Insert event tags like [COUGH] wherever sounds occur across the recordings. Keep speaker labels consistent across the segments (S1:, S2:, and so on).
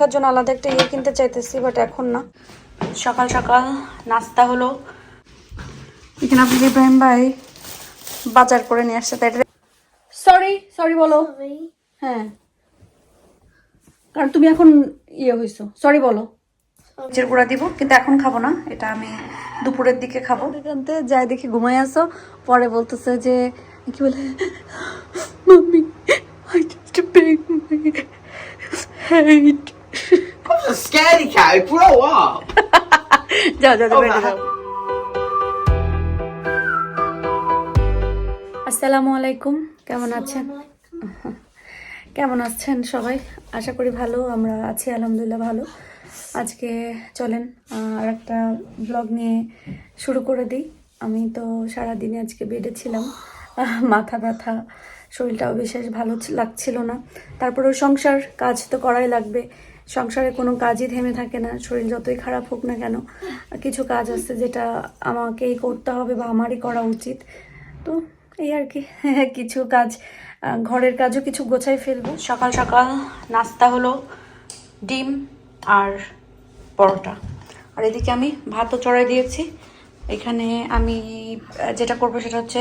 S1: রাখার জন্য আলাদা একটা ইয়ে কিনতে চাইতেছি বাট এখন না। সকাল সকাল নাস্তা হলো। এখানে আপনি ইব্রাহিম ভাই বাজার করে নিয়ে আসছে তাই সরি সরি বলো। হ্যাঁ। কারণ তুমি এখন ইয়ে হয়েছো সরি বলো। মরিচের গুঁড়া দিব কিন্তু এখন খাব না এটা আমি দুপুরের দিকে খাব। এখানতে যাই দেখি ঘুমাই আসো পরে বলতেছে যে কি বলে mummy I just beg my head
S2: I'm a scaredy cat. Grow up.
S1: যাও যাও যাও
S2: Oh, my-
S1: যাও আসসালামু আলাইকুম কেমন আছেন কেমন আছেন সবাই আশা করি ভালো আমরা আছি আলহামদুলিল্লাহ ভালো আজকে চলেন আর একটা ব্লগ নিয়ে শুরু করে দিই আমি তো সারাদিনে আজকে বেডে ছিলাম মাথা ব্যথা শরীরটাও বিশেষ ভালো লাগছিল না তারপরেও সংসার কাজ তো করাই লাগবে। সংসারে কোনো কাজই থেমে থাকে না, শরীর যতই খারাপ হোক না কেন, কিছু কাজ আছে যেটা আমাকেই করতে হবে বা আমারই করা উচিত। তো এই আর কি, [LAUGHS] কিছু কাজ ঘরের কাজও কিছু গোছাই ফেলব। সকাল সকাল নাস্তা হলো, ডিম আর পরোটা। আর এদিকে আমি ভাতও চড়াই দিয়েছি। এখানে আমি যেটা করব সেটা হচ্ছে,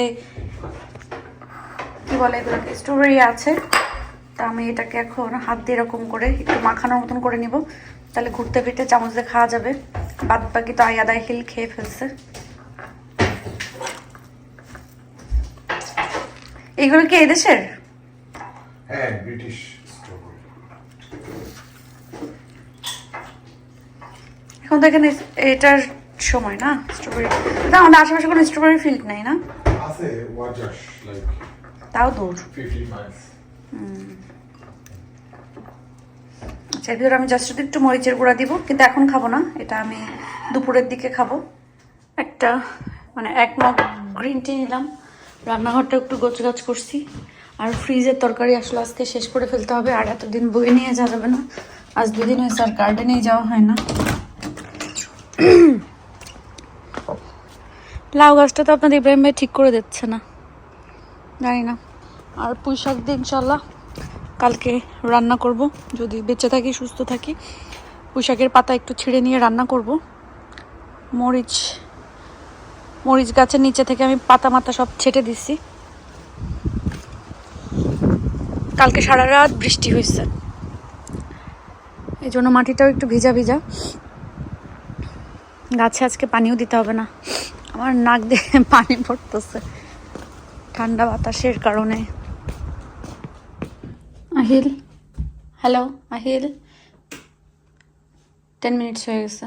S1: কি বলে এগুলোকে, স্ট্রবেরি আছে। তা আমি এটাকে এখন হাত দিয়ে এরকম করে একটু মাখানোর মতন করে নিব। তাহলে ঘুরতে ফিরতে চামচ দিয়ে খাওয়া যাবে। বাদ বাকি তো আয়াদা হিল খেয়ে ফেলছে। এগুলো কি এদেশের?
S3: হ্যাঁ ব্রিটিশ
S1: এখন তো এখানে এটার সময় না স্ট্রবেরি। না আমাদের আশেপাশে কোনো স্ট্রবেরি ফিল্ড নেই না?
S3: আছে ওয়াজাস লাইক
S1: তাও দূর।
S3: 15 মাইলস
S1: আচ্ছা এর ভিতরে আমি জাস্ট একটু মরিচের গুঁড়া দিব, কিন্তু এখন খাব না, এটা আমি দুপুরের দিকে খাব। একটা মানে এক মগ গ্রিন টি নিলাম, রান্নাঘরটা একটু গোছগাছ করছি, আর ফ্রিজের তরকারি আসলে আজকে শেষ করে ফেলতে হবে, আর এতদিন বয়ে নিয়ে যাওয়া যাবে না, আজ দুদিন হয়েছে আর গার্ডেনেই যাওয়া হয় না। লাউ গাছটা তো আপনাদের ইব্রাহিম ভাই ঠিক করে দিচ্ছে না, জানি না। আর পুঁই শাক দিয়ে কালকে রান্না করব। যদি বেঁচে থাকি, সুস্থ থাকি, পুঁইশাকের পাতা একটু ছিঁড়ে নিয়ে রান্না করব। মরিচ মরিচ গাছের নিচে থেকে আমি পাতা মাতা সব ছেটে দিছি। কালকে সারা রাত বৃষ্টি হয়েছে এই জন্য মাটিটাও একটু ভিজা ভিজা। গাছে আজকে পানিও দিতে হবে না। আমার নাক দিয়ে [LAUGHS] পানি পড়তেছে। ঠান্ডা বাতাসের কারণে। Ahil hello Ahil ten minutes হয়ে গেছে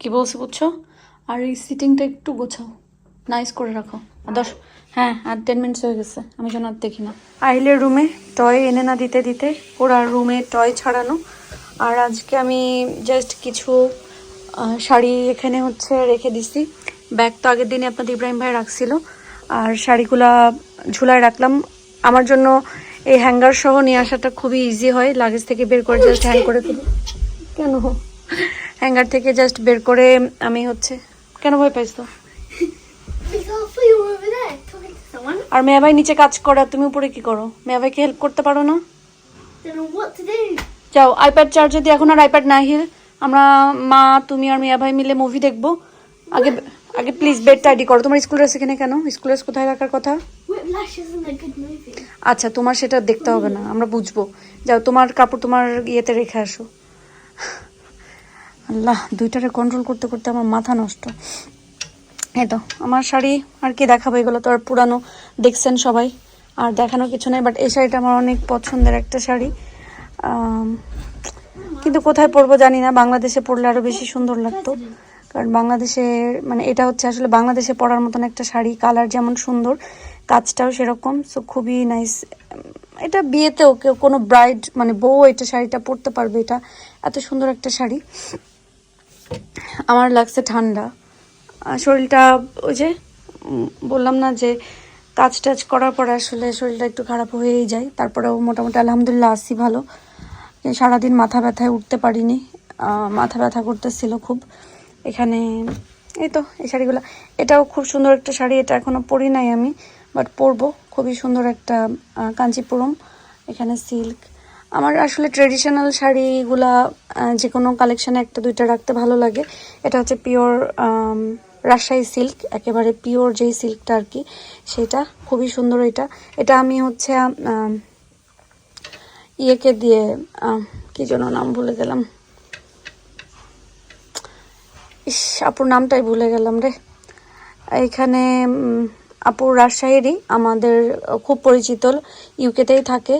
S1: কি বলছি বুঝছ আর এই সিটিংটা একটু গোছাও নাইস করে রাখো দশ হ্যাঁ আর টেন মিনিটস হয়ে গেছে আমি যেন আর দেখি না আহিলের রুমে টয় এনে না দিতে দিতে ওরা রুমে টয় ছাড়ানো আর আজকে আমি জাস্ট কিছু শাড়ি এখানে হচ্ছে রেখে দিছি। ব্যাগ তো আগের দিনে আপনাদের ইব্রাহিম ভাই রাখছিল। আর শাড়িগুলা ঝুলায় রাখলাম। আমার জন্য এই হ্যাঙ্গার সহ নিয়ে আসাটা খুবই ইজি হয়। লাগেজ থেকে বের করে জাস্ট হ্যাং করে ফেলি কেন? হ্যাঙ্গার থেকে জাস্ট বের করে আমি হচ্ছে কেন ভয় পাইছো?
S4: To someone.
S1: আর মেয়া ভাই নিচে কাজ করে আর তুমি উপরে কি করো? মেয়া ভাইকে হেল্প করতে পারো না. যাও আইপ্যাড চার্জে দিয়ে এখন আর আইপ্যাড না হিল আমরা মা তুমি আর মিয়া ভাই মিলে মুভি দেখব। আগে আগে প্লিজ বেড টাইডি করো। তোমার স্কুল ড্রেস এখানে কেন? স্কুল ড্রেস কোথায় রাখার কথা? আচ্ছা তোমার সেটা দেখতে হবে না, আমরা বুঝব। যাও, তোমার কাপড় তোমার ইয়েতে রেখে আসো। আল্লাহ, দুইটারে কন্ট্রোল করতে করতে আমার মাথা নষ্ট। এই তো, আমার শাড়ি আর কি দেখাবো? এগুলো তো আর পুরানো, দেখছেন সবাই। আর দেখানোর কিছু নেই বাট এই শাড়িটা আমার অনেক পছন্দের একটা শাড়ি। কিন্তু কোথায় পরবো জানি না, বাংলাদেশে পরলে আরও বেশি সুন্দর লাগতো। কারণ বাংলাদেশে মানে এটা হচ্ছে আসলে বাংলাদেশে পরার মতন একটা শাড়ি কালার যেমন সুন্দর কাজটাও সেরকম সো খুবই নাইস এটা বিয়েতেও কেউ কোনো ব্রাইড মানে বউ এটা শাড়িটা পরতে পারবে এটা, এত সুন্দর একটা শাড়ি। আমার লাগছে ঠান্ডা। শরীরটা ওই যে বললাম না যে কাজ টাজ করার পরে আসলে শরীরটা একটু খারাপ হয়েই যায়, তারপরেও মোটামুটি আলহামদুলিল্লাহ আসি ভালো। সারাদিন মাথা ব্যথায় উঠতে পারিনি মাথা ব্যথা করতেছিল খুব। এখানে, এই তো, এই শাড়িগুলো। এটাও খুব সুন্দর একটা শাড়ি, এটা এখনও পরি নাই আমি। বাট পরবো। খুবই সুন্দর একটা কাঞ্চিপুরম, এখানে সিল্ক। আমার আসলে ট্রেডিশনাল শাড়িগুলা যে কোনো কালেকশানে একটা, দুইটা রাখতে ভালো লাগে। এটা হচ্ছে পিওর রাজশাহী সিল্ক, একেবারে পিওর যেই সিল্কটা আর কি, সেটা খুবই সুন্দর এটা। এটা আমি হচ্ছে ইয়েকে দিয়ে কি যেন নাম ভুলে গেলাম। ইস, আপুর নামটাই ভুলে গেলাম রে। এখানে আপুর রাজশাহীরই আমাদের খুব পরিচিত ইউকেতেই থাকে।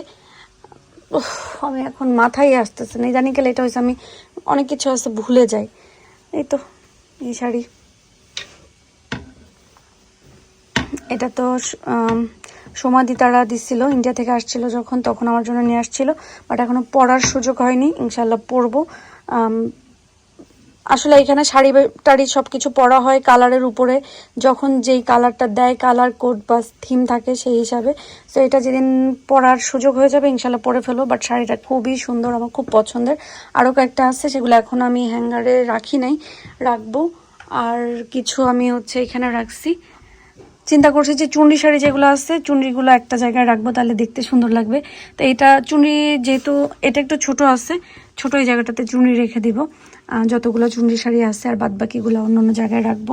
S1: আমি এখন মাথায় আসতেছে না। জানি গেলে এটা হয়েছে আমি অনেক কিছু আছে ভুলে যাই। এই তো এই শাড়ি। এটা তো সমাধি তারা ইন্ডিয়া থেকে আসছিল যখন তখন আমার জন্য নিয়ে আসছিল বাট এখনও পড়ার সুযোগ হয়নি। ইনশাল্লাহ আম, আসলে এখানে শাড়ি টাড়ি সব কিছু পরা হয় কালারের উপরে। যখন যেই কালারটা দেয়, কালার কোড বা থিম থাকে সেই হিসাবে। তো এটা যেদিন পরার সুযোগ হয়ে যাবে, ইনশাল্লাহ পরে ফেলব। বাট শাড়িটা খুবই সুন্দর, আমার খুব পছন্দের। আরও কয়েকটা আছে সেগুলো এখন আমি হ্যাঙ্গারে রাখি নাই, রাখব। আর কিছু আমি হচ্ছে এখানে রাখছি। চিন্তা করছি যে চুন্ডি শাড়ি যেগুলো আছে চুন্ডিগুলো একটা জায়গায় রাখব, তাহলে দেখতে সুন্দর লাগবে। তো এটা চুন্ডি যেহেতু, এটা একটু ছোট আছে, ছোট এই জায়গাটাতে চুন্ডি রেখে দিব। যতগুলো চুন্ডি শাড়ি আছে আর বাদ বাকিগুলো অন্য অন্য জায়গায় রাখব।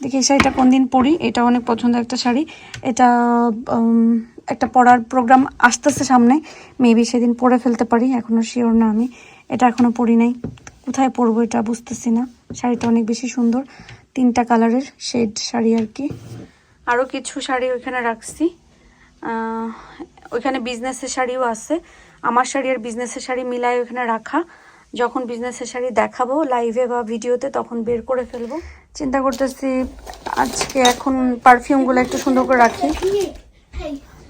S1: দেখি শাড়িটা কোন দিন পরি? এটা অনেক পছন্দের একটা শাড়ি। এটা একটা পরার প্রোগ্রাম আসতেছে সামনে। মেবি সেদিন পরে ফেলতে পারি এখনও শিওর না আমি। এটা এখনও পরি নাই। কোথায় পরবো এটা বুঝতেছি না। শাড়িটা অনেক বেশি সুন্দর। তিনটা কালারের শেড শাড়ি আর কি। আরও কিছু শাড়ি ওইখানে রাখছি। ওইখানে বিজনেসের শাড়িও আছে। আমার শাড়ি আর বিজনেসের শাড়ি মিলাই ওইখানে রাখা। যখন বিজনেসের শাড়ি দেখাবো লাইভে বা ভিডিওতে তখন বের করে ফেলব। চিন্তা করতেছি, আজকে এখন পারফিউমগুলো একটু সুন্দর করে রাখি।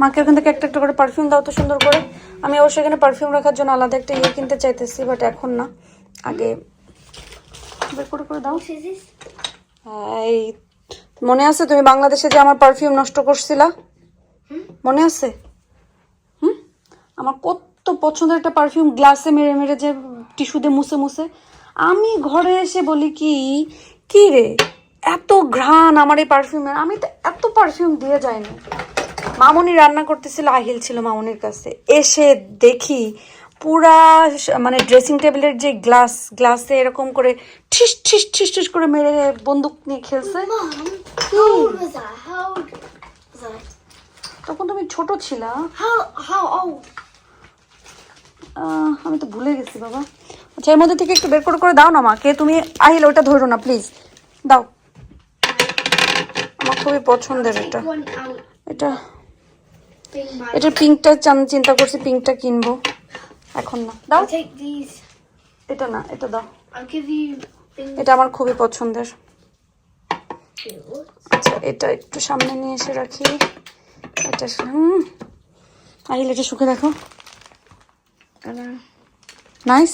S1: মাকে ওখান থেকে একটা একটা করে পারফিউম দাও তো সুন্দর করে। আমি অবশ্যই এখানে পারফিউম রাখার জন্য আলাদা একটা ইয়ে কিনতে চাইতেছি বাট এখন না। আগে বের করে করে দাও? এই, মনে আছে তুমি বাংলাদেশে যে আমার পারফিউম নষ্ট করছিলা? মনে আছে? হুম? আমার কত পছন্দের একটা পারফিউম গ্লাসে মেরে মেরে যে টিস্যু দিয়ে মুছে মুছে। আমি ঘরে এসে বলি কি কি রে এত ঘ্রাণ আমার এই পারফিউমের আমি তো এত পারফিউম দিয়ে যাইনি। মামুনি রান্না করতেছিল আহিল ছিল মামনির কাছে। এসে দেখি পুরা মানে ড্রেসিং টেবিলের যে গ্লাস গ্লাসে এরকম করে ঠিস ঠিস ঠিস ঠিস করে মেরে বন্দুক নিয়ে খেলছে? তখন তুমি ছোট ছিলা
S4: How how old?
S1: আহ, আমি তো ভুলে গেছি বাবা। আচ্ছা এর মধ্যে থেকে একটু বের করে করে দাও না মাকে। তুমি আহিলে ওটা ধরো না প্লিজ দাও। আমার খুবই পছন্দের এটা। এটা এটা পিঙ্কটা চিন্তা করছি পিঙ্কটা কিনবো। এখন না। দাও. এটা না এটা দাও. এটা আমার খুবই পছন্দের। আচ্ছা এটা একটু সামনে নিয়ে এসে রাখি। এটা হুম। আহিল এটা শুকে দেখো। নাইস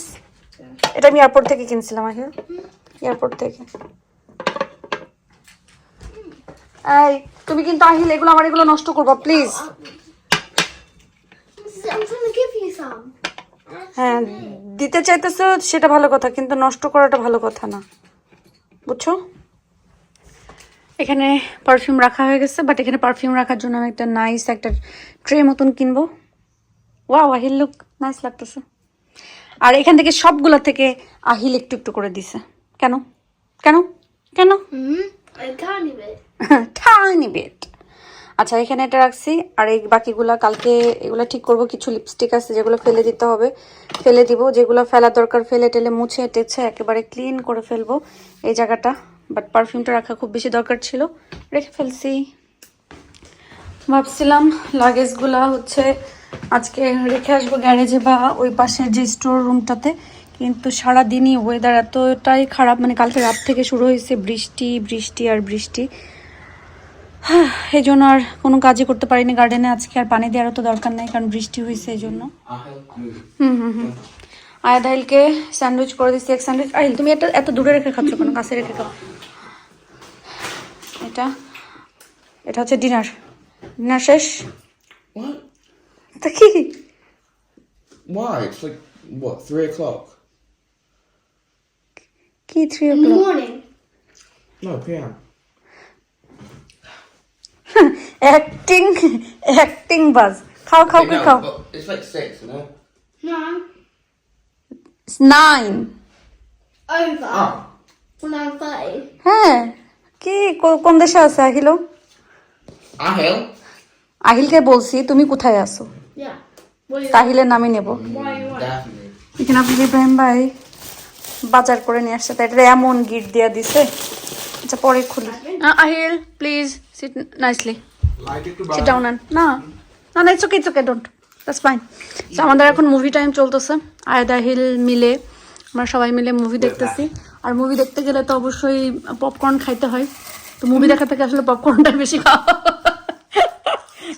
S1: এটা আমি এয়ারপোর্ট থেকে কিনছিলাম আহিল। এয়ারপোর্ট থেকে। এই তুমি কিন্তু আহিল এগুলো আমার এগুলো নষ্ট করবা প্লিজ. হ্যাঁ দিতে চাইতেছো সেটা ভালো কথা কিন্তু নষ্ট করাটা ভালো কথা না। বুঝছ? এখানে পারফিউম রাখা হয়ে গেছে বাট এখানে পারফিউম রাখার জন্য আমি একটা নাইস একটা ট্রে মতন কিনবো। ওয়াও আহিল লুক নাইস লাগতেছে। আর এখান থেকে সবগুলো থেকে আহিল একটু একটু করে দিছে। কেন? কেন? কেন. টাইনি [LAUGHS] বিট আচ্ছা এখানে এটা রাখছি। আর এই বাকিগুলা কালকে এগুলো ঠিক করব। কিছু লিপস্টিক আছে যেগুলো ফেলে দিতে হবে। ফেলে দিব। যেগুলো ফেলা দরকার ফেলে টেলে মুছে টেছে একেবারে ক্লিন করে ফেলব এই জায়গাটা। বাট পারফিউমটা রাখা খুব বেশি দরকার ছিল। রেখে ফেলছি। ভাবছিলাম লাগেজগুলা হচ্ছে আজকে রেখে আসব গ্যারেজে বা ওই পাশের যে স্টোর রুমটাতে কিন্তু সারাদিনই ওয়েদার এতটাই খারাপ মানে কালকে রাত থেকে শুরু হয়েছে বৃষ্টি বৃষ্টি আর বৃষ্টি। হ্যাঁ, এই জন্য আর কোনো কাজই করতে পারিনি গার্ডেনে আজকে আর পানি দেওয়ারও তো দরকার নেই কারণ বৃষ্টি হয়েছে এই জন্য হুম হুম হুম। আয়া আহিলকে স্যান্ডউইচ করে দিচ্ছি এক স্যান্ডউইচ। আহিল তুমি এটা এত দূরে রেখে খাচ্ছ কেন? কাছে রেখে খাও। এটা এটা হচ্ছে ডিনার ডিনার শেষ? তা কি
S2: Why? It's like, what, three o'clock?
S1: কি three o
S4: In the morning.
S2: No, PM.
S1: Acting acting বাজ খাও খাও
S2: Hey,
S1: কি খাও
S2: but it's like six, you know?
S4: No.
S1: Nine
S4: Over.
S2: Oh.
S4: When I'm 30.
S1: হ্যাঁ কি কো- কোন দেশে আছে আহিল
S2: Ahil.
S1: আহিলকে বলছি তুমি কোথায় আছো তাহিলের নামই নেব. এখানে আপনার ইব্রাহিম ভাই বাজার করে নিয়ে আসছে তাই এটা এমন গিট দিয়া দিছে। আচ্ছা পরে খুলি। Ahil
S3: please sit nicely
S1: sit down না না না it's okay it's okay don't that's fine তো আমাদের এখন মুভি টাইম চলতেছে। আয়াদ আহিল মিলে আমরা সবাই মিলে মুভি দেখতেছি। আর মুভি দেখতে গেলে তো অবশ্যই পপকর্ন খাইতে হয়। তো মুভি দেখা থেকে আসলে পপকর্নটাই বেশি খাওয়া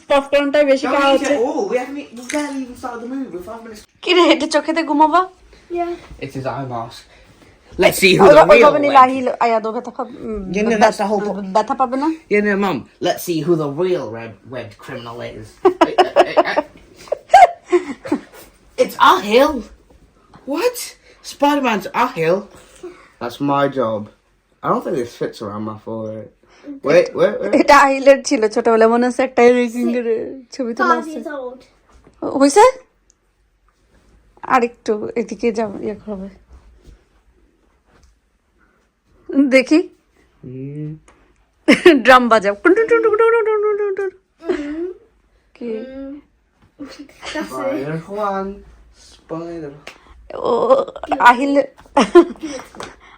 S1: পপকর্নটাই বেশি খাওয়া হচ্ছে
S2: all. We haven't e- we barely even started the movie. We're five minutes.
S1: কি রে এটা চোখেতে ঘুমাবা
S4: Yeah.
S2: It's his eye mask. Let's see who the real
S1: ওইভাবে নিলে
S2: wed-
S1: আহিল আয়াদও ব্যথা পাবে উম,
S2: Yeah, no, that's the whole point.
S1: ব্যথা পাবে না
S2: Yeah, no, mum. Let's see who the real red wed criminal is. [LAUGHS] it's Ahil. What? Spider Man's Ahil. That's my job. I don't think this fits around my forehead.
S1: এটা আহিলের ছিল ছোটবেলা মনে আছে একটা racing এর ছবি তোলা আছে. হয়েছে আরেকটু এদিকে যাব ইয়ে হবে দেখি। ড্রাম বাজাও। কি. ও আহিল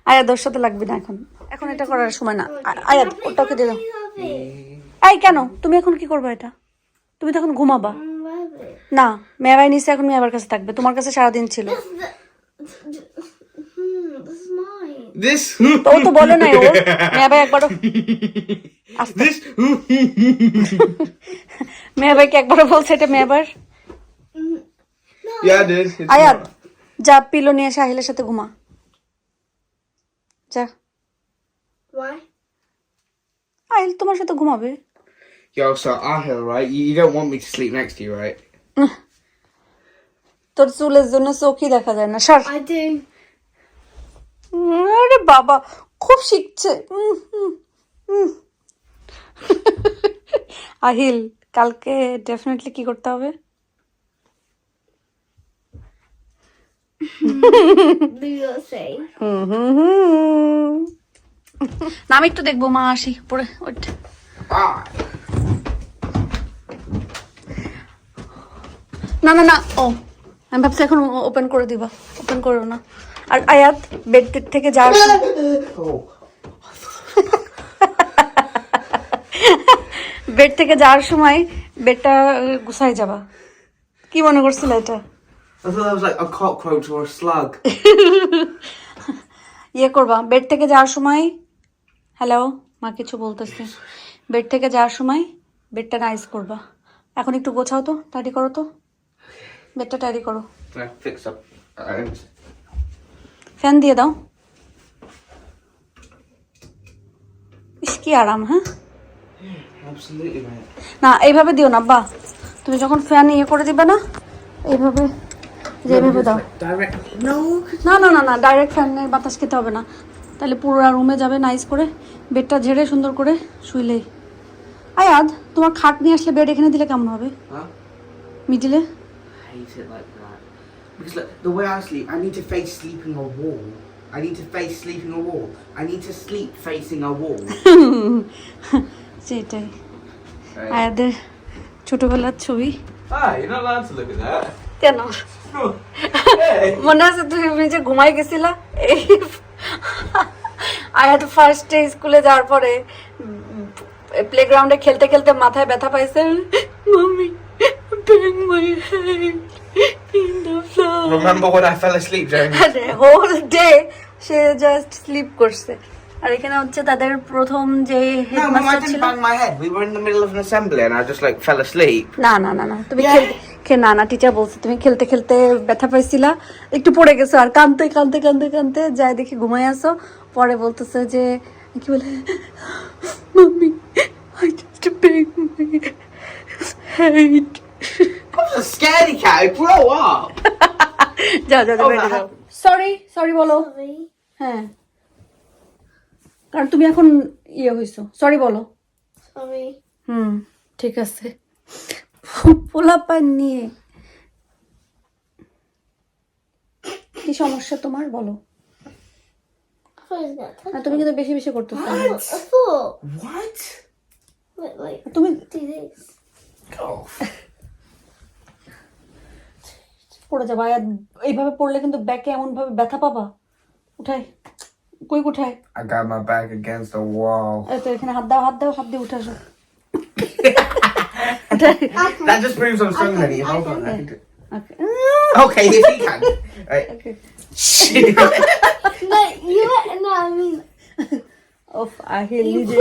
S1: আয়া দশ সাথে লাগবে না এখন। এখন এটা করার সময় না। আ- আয়া ওটাকে দিয়ে দাও। এই কেন? তুমি এখন কি করবে এটা? তুমি তখন ঘুমাবা. না মেয়াবাই নিচে এখন মেয়াবার কাছে থাকবে। তোমার কাছে সারাদিন ছিল। ও তো বলে নাই ও। মেয়াবাই একবারও. মেয়াবাইকে একবারও বলছে এটা মেয়াবার. আয়াত যা পিলো নিয়ে এসে আহিলের সাথে ঘুমা। যা
S4: Why?
S1: আহিল তোমার সাথে ঘুমাবে
S2: Yo, so Ahil, right? You, you don't want me to sleep next to you, right?
S1: তোর চুলের জন্য চোখই দেখা যায় না সর
S4: I do.
S1: আরে বাবা খুব শিখছে উম, হুম, হুম। [LAUGHS] আহিল কালকে ডেফিনেটলি কি করতে হবে
S4: Do your thing.
S1: হুম, হুম, হুম। [LAUGHS] [LAUGHS] না আমি একটু দেখব মা আসি পরে. না না না ও আমি ভাবছি এখন ওপেন করে দিবা ওপেন করো না আর আয়াত বেড থেকে যাওয়ার সময়. [LAUGHS] বেড থেকে যাওয়ার সময় বেডটা গুছাই যাবা কি মনে করছিল এটা
S2: I thought that was like a cockroach or a slug. [LAUGHS]
S1: ইয়ে করবা বেড থেকে যাওয়ার সময় হ্যালো মা কিছু বলতেছে। বেড থেকে যাওয়ার সময় বেডটা নাইস করবা। এখন একটু গোছাও তো টাইডি করো তো। বেডটা টাইডি করো। ফ্যান দিয়ে দাও। ইস কি আরাম হ্যাঁ? না এইভাবে দিও না বা। তুমি যখন ফ্যান ইয়ে করে দিবে না এইভাবে যে এইভাবে দাও না না না না ডাইরেক্ট ফ্যানের বাতাস খেতে হবে না তাহলে পুরো রুমে যাবে নাইস করে বেডটা ঝেড়ে সুন্দর করে শুইলেই আয়াদ তোমার খাট নিয়ে আসলে বেড এখানে দিলে কেমন হবে মিডিলে.
S2: Because look, the way I sleep, I need to face sleeping a wall. I need to face sleeping a wall. I need to sleep facing a wall.
S1: সেটাই আয়াদের ছোটবেলার ছবি
S3: Ah, you're not allowed to look at that.
S1: কেন? মনে আছে তুমি যে ঘুমাই গেছিলা? এই আয়াত ফার্স্ট ডে স্কুলে যাওয়ার পরে প্লেগ্রাউন্ডে খেলতে খেলতে মাথায় ব্যথা পাইছে।
S2: Remember when I fell asleep during
S1: whole day say just sleep করছে। আর এখানে হচ্ছে তাদের প্রথম যে হেডমাস্টার ছিল
S2: bang
S1: না না না তুমি খেলতে খে- না না টিচার বলছে তুমি খেলতে খেলতে ব্যথা পাইছিলা একটু পড়ে গেছো আর কানতে কানতে কানতে কানতে যাই দেখি ঘুমাই আসো পরে বলতেছে যে কি বলে mummy I just
S2: beg was a cat. Grow up. [LAUGHS]
S1: যাও যাও
S2: Oh,
S1: যাও
S2: হ্যাঁ।
S1: সরি সরি বলো হ্যাঁ কারণ তুমি এখন ইয়ে হইছো সরি বলো
S4: Sorry.
S1: হুম ঠিক আছে পোলাপান নিয়ে। কি সমস্যা তোমার? বলো। তুমি কিন্তু বেশি বেশি
S4: wait.
S1: তুমি. পড়ে যাবা। আর এইভাবে পড়লে কিন্তু ব্যাকে এমন ভাবে ব্যথা পাবা। উঠাই কই উঠাই
S2: got my back against the wall.
S1: এই এখানে হাত দাও হাত দাও হাত দিয়ে উঠে আসো। [LAUGHS]
S2: That just proves I'm stronger than you. Hold on. I can do-
S1: Okay.
S2: Okay, if he can. Right.
S1: Okay.
S4: You. No, I mean.
S1: ওফ আহিল নিজে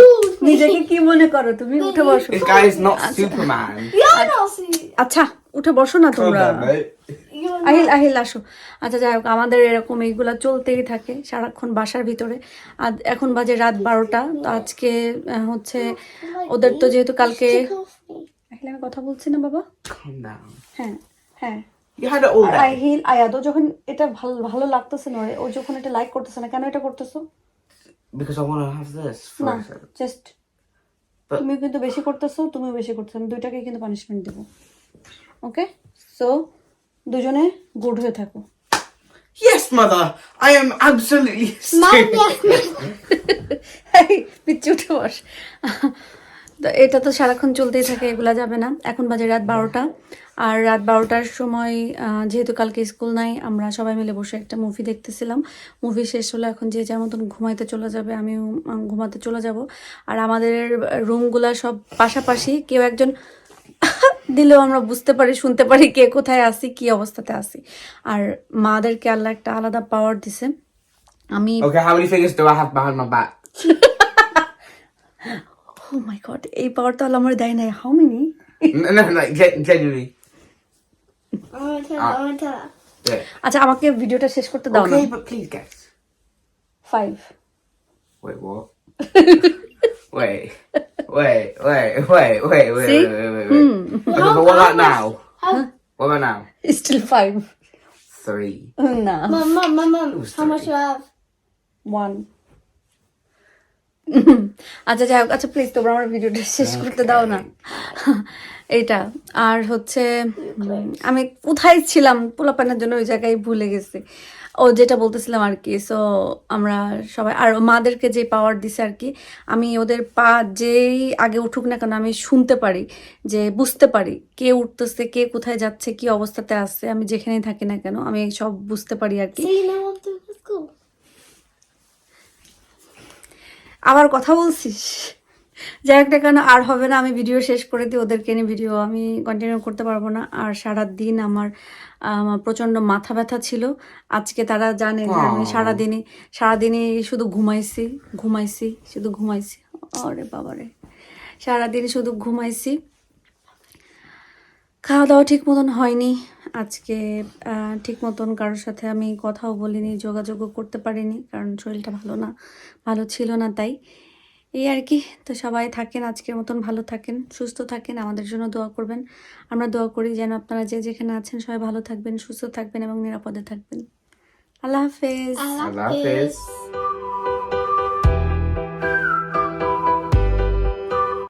S1: নিজেকে কি মনে করো তুমি উঠে বসো
S2: this guy is not Superman.
S4: You're not see.
S1: আচ্ছা উঠে বসো না তোমরা আহিল আহিল আসো আচ্ছা যাই হোক আমাদের এরকম এইগুলা চলতেই থাকে সারাক্ষণ বাসার ভিতরে আর এখন বাজে রাত বারোটা তো আজকে হচ্ছে ওদের তো যেহেতু কালকে আমি কথা বলছি না বাবা? হ্যাঁ হ্যাঁ। আয়াদও যখন এটা ভালো ভালো লাগতেছে না ও যখন এটা লাইক করতেছে না কেন এটা করতেছো? না জাস্ট তুমি কিন্তু বেশি করতেছো বেশি করতেছো আমি দুইটাকে কিন্তু পানিশমেন্ট দেবো। ওকে সো দুজনে গুড হয়ে থাকো। [LAUGHS] [LAUGHS] পিচ্ছি উঠে বস। তো এটা তো সারাক্ষণ চলতেই থাকে এগুলা যাবে না। এখন বাজে রাত বারোটা। আর রাত বারোটার সময় যেহেতু কালকে স্কুল নাই আমরা সবাই মিলে বসে একটা মুভি দেখতেছিলাম। মুভি শেষ হলো এখন যে যার মতন ঘুমাইতে চলে যাবে আমিও ঘুমাতে চলে যাব। আর আমাদের রুমগুলা সব পাশাপাশি কেউ একজন [LAUGHS] দিলেও আমরা বুঝতে পারি শুনতে পারি কে কোথায় আসি কি অবস্থাতে আসি আর মাদেরকে আল্লাহ একটা আলাদা পাওয়ার দিছে। আমি
S2: Okay, how many fingers do I have behind my back? [LAUGHS]
S1: Oh my god Oh এই পাওয়ার তো আল্লাহ আমার দেয় নাই how many
S2: no, no,
S4: want tell her.
S2: Yeah.
S1: আচ্ছা আমাকে ভিডিওটা শেষ করতে দাও না
S2: Okay, but please guess.
S1: Five
S2: Wait, what? wait, wait, wait, wait, wait, wait,
S1: See?
S2: wait, wait, wait, wait. Okay, but what about now? What about now?
S1: Still five
S2: Three.
S1: না
S4: Mum, mum, mum, mum. How much do I have?
S1: One আচ্ছা যাই হোক আচ্ছা please তোমরা আমার ভিডিওটা শেষ করতে দাও না। এটা আর হচ্ছে আমি কোথায় ছিলাম পোলাপানের জন্য ওই জায়গায় ভুলে গেছি। ও যেটা বলতেছিলাম আর কি সো আমরা সবাই আর মাদেরকে যে পাওয়ার দিছে আর কি আমি ওদের পা যেই আগে উঠুক না কেন আমি শুনতে পারি যে বুঝতে পারি কে উঠতেছে কে কোথায় যাচ্ছে কি অবস্থাতে আছে আমি যেখানেই থাকি না কেন আমি সব বুঝতে পারি আর কি
S4: See, now I'm doing school.
S1: আবার কথা বলছিস? যাই হোক না কেন আর হবে না আমি ভিডিও শেষ করে দিই ওদেরকে নিয়ে ভিডিও আমি কন্টিনিউ করতে পারব না। আর সারা দিন আমার আমার প্রচণ্ড মাথা ব্যথা ছিল। আজকে তারা জানে যে আমি সারাদিনই সারাদিনই শুধু ঘুমাইছি ঘুমাইছি শুধু ঘুমাইছি। আরে বাবারে সারাদিন শুধু ঘুমাইছি। খাওয়া দাওয়া ঠিক মতন হয়নি। আজকে ঠিক মতন কারোর সাথে আমি কথাও বলিনি, যোগাযোগও করতে পারিনি, কারণ শরীরটা ভালো না, ভালো ছিল না তাই। এই আর কি, তো সবাই থাকেন, আজকের মতন ভালো থাকেন, সুস্থ থাকেন, আমাদের জন্য দোয়া করবেন। আমরা দোয়া করি যেন আপনারা যে যেখানে আছেন সবাই ভালো থাকবেন, সুস্থ থাকবেন এবং নিরাপদে থাকবেন। আল্লাহ হাফেজ।
S4: I
S2: I